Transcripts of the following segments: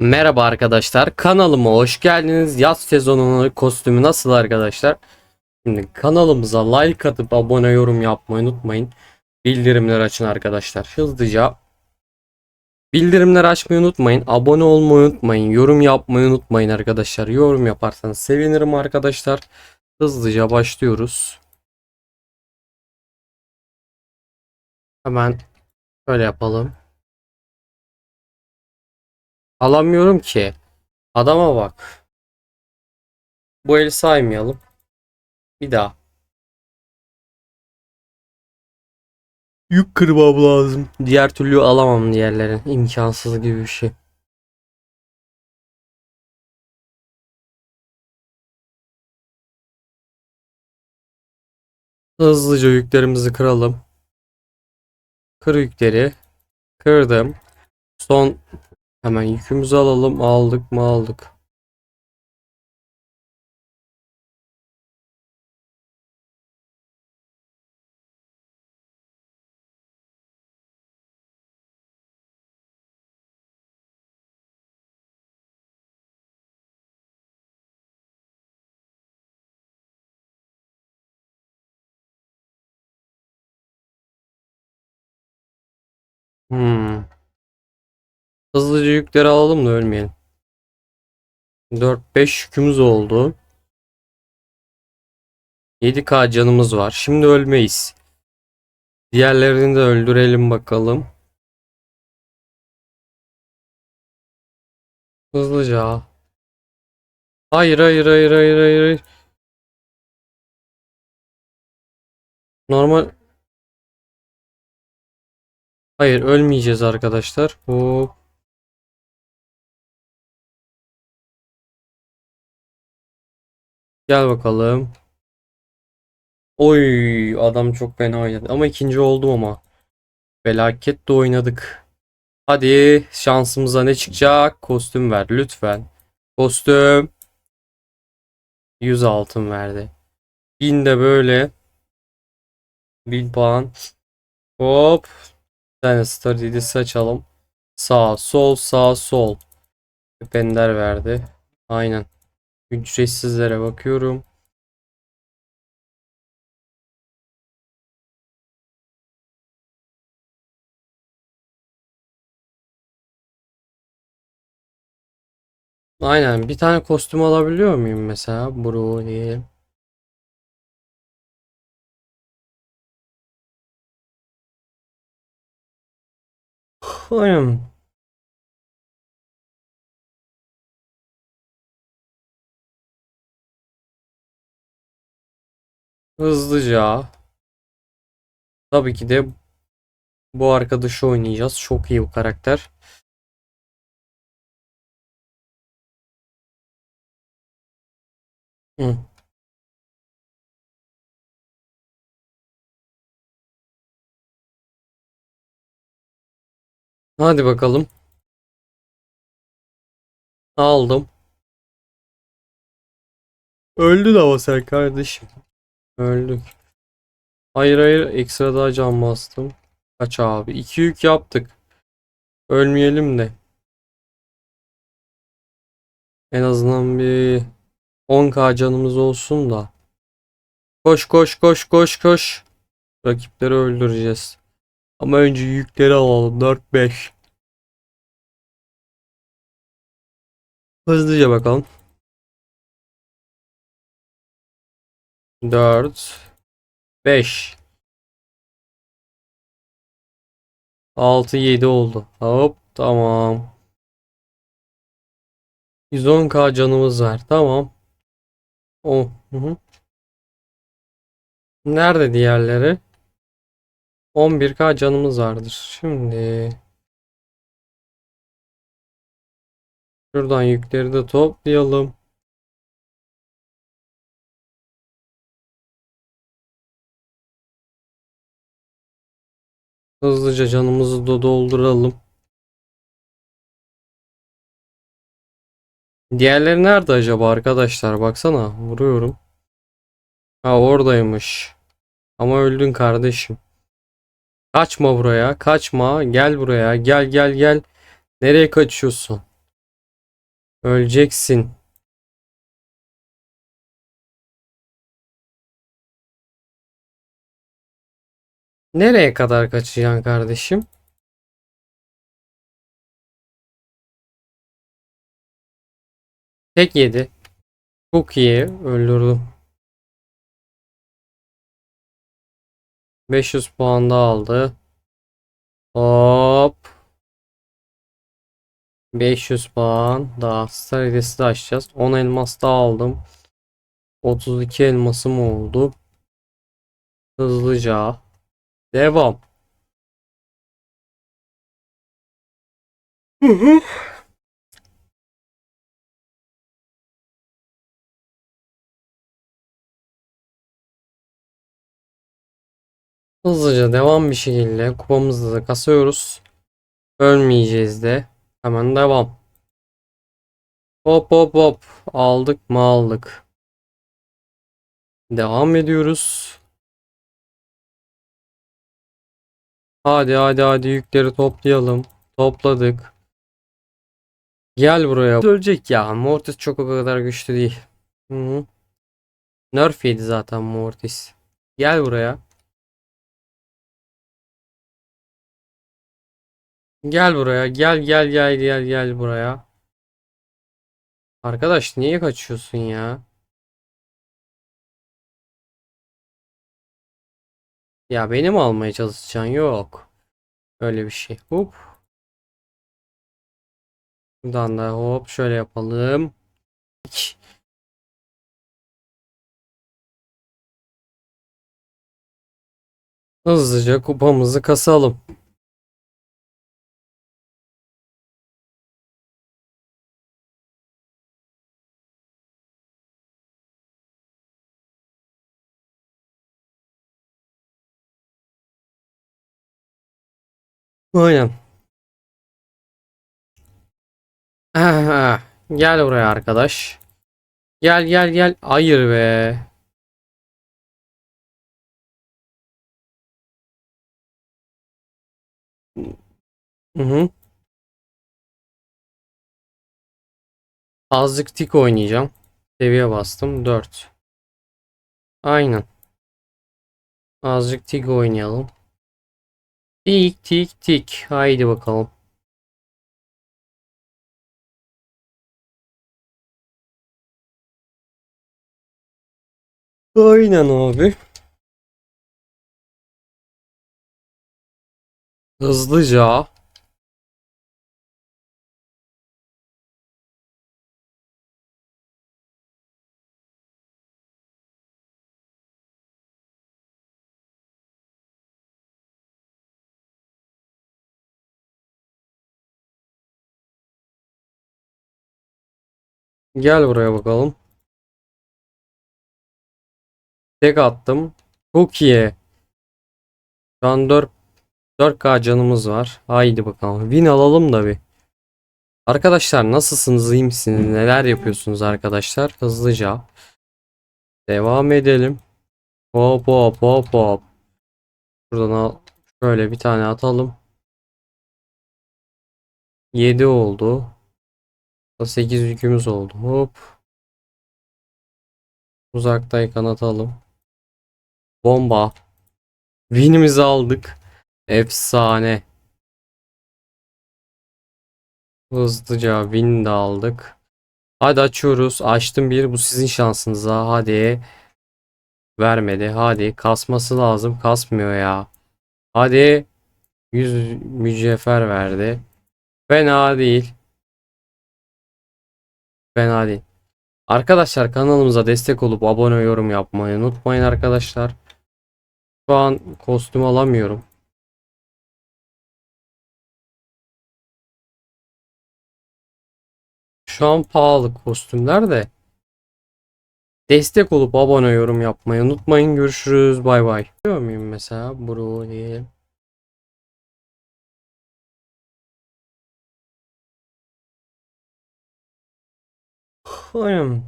Merhaba arkadaşlar kanalıma hoş geldiniz. Yaz sezonunun kostümü nasıl arkadaşlar? Şimdi kanalımıza like atıp abone yorum yapmayı unutmayın. Bildirimleri açın arkadaşlar. Hızlıca bildirimleri açmayı unutmayın. Abone olmayı unutmayın. Yorum yapmayı unutmayın arkadaşlar. Yorum yaparsanız sevinirim arkadaşlar. Hızlıca başlıyoruz. Hemen şöyle yapalım. Alamıyorum ki. Adama bak. Bu eli saymayalım. Bir daha. Yük kırmam lazım. Diğer türlü alamam diğerlerin. İmkansız gibi bir şey. Hızlıca yüklerimizi kıralım. Kır yükleri. Kırdım. Son hemen yükümüzü alalım. Aldık mı aldık. Hmm. Hızlıca yükleri alalım da ölmeyelim. 4-5 yükümüz oldu. 7k canımız var. Şimdi ölmeyiz. Diğerlerini de öldürelim bakalım. Hızlıca. Hayır hayır hayır hayır hayır. hayır. Normal. Hayır ölmeyeceğiz arkadaşlar. Hop. Gel bakalım. Oy adam çok fena oynadı. Ama ikinci oldum ama. Felaket de oynadık. Hadi şansımıza ne çıkacak? Kostüm ver lütfen. Kostüm. 100 altın verdi. 1000 de böyle. 1000 puan. Hop. Bir tane star dedisi açalım. Sağ sol sağ sol. Ender verdi. Aynen. Ücretsizlere bakıyorum. Aynen. Bir tane kostüm alabiliyor muyum mesela? Bro diye. Aynen. Hızlıca. Tabii ki de bu arkadaşı oynayacağız. Çok iyi bu karakter. Hı. Hadi bakalım. Aldım. Öldün ama sen kardeşim. Öldük. Hayır hayır ekstra daha can bastım. Kaç abi? İki yük yaptık. Ölmeyelim de. En azından bir 10k canımız olsun da. Koş koş koş koş koş. Rakipleri öldüreceğiz. Ama önce yükleri alalım. 4-5. Hızlıca bakalım. 4 5 6 7 oldu. Hop tamam. 110k canımız var. Tamam. O. Hı. Nerede diğerleri? 11k canımız vardır. Şimdi şuradan yükleri de toplayalım. Hızlıca canımızı da dolduralım. Diğerleri nerede acaba arkadaşlar? Baksana vuruyorum. Ha oradaymış. Ama öldün kardeşim. Kaçma buraya. Kaçma. Gel buraya. Gel gel gel. Nereye kaçıyorsun? Öleceksin. Nereye kadar kaçacaksın kardeşim? Tek yedi. Çok iyi. Öldürdüm. 500 puan da aldı. Hop. 500 puan. Daha star hediyesi de açacağız. 10 elmas da aldım. 32 elmasım oldu. Hızlıca. Devam. Hı hı. Hızlıca devam bir şekilde kupamızı da kasıyoruz. Ölmeyeceğiz de. Hemen devam. Hop hop hop. Aldık mı aldık. Devam ediyoruz. Hadi hadi hadi yükleri toplayalım. Topladık. Gel buraya. Ölecek ya. Mortis çok o kadar güçlü değil. Hı -hı. Nerf yedi zaten Mortis. Gel buraya. Gel buraya. Gel gel gel gel gel buraya. Arkadaş niye kaçıyorsun ya? Ya benim almaya çalışacaksın yok. Öyle bir şey. Hop. Buradan da hop şöyle yapalım. Hızlıca kupamızı kasalım. Aynen. Aha, gel buraya arkadaş. Gel gel gel. Hayır be. Hı hı. Azıcık tik oynayacağım. Seviye bastım 4. Aynen. Azıcık tik oynayalım. Tik tik tik. Haydi bakalım. Aynen abi. Hızlıca. Gel buraya bakalım. Tek attım. Çok iyi. Şu an 4 4K canımız var. Haydi bakalım. Win alalım da bir. Arkadaşlar nasılsınız? iyi misiniz? Neler yapıyorsunuz arkadaşlar? Hızlıca. Devam edelim. Hop hop hop hop. Buradan al. Şöyle bir tane atalım. 7 oldu. 8 yükümüz oldu. Hop. Uzaktayken atalım. Bomba. Win'imizi aldık. Efsane. Hızlıca win de aldık. Hadi açıyoruz. Açtım bir. Bu sizin şansınıza. Hadi. Vermedi. Hadi. Kasması lazım. Kasmıyor ya. Hadi. 100 mücevher verdi. Fena değil. Fena değil. Arkadaşlar kanalımıza destek olup abone yorum yapmayı unutmayın arkadaşlar. Şu an kostüm alamıyorum. Şu an pahalı kostümler de. Destek olup abone yorum yapmayı unutmayın. Görüşürüz. Bay bay. Diyor muyum mesela? Bro diyelim. Aynen.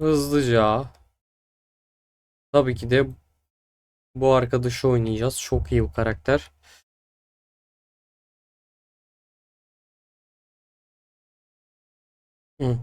Hızlıca. Tabii ki de Bu arkadaşı oynayacağız. Çok iyi bu karakter. Hı.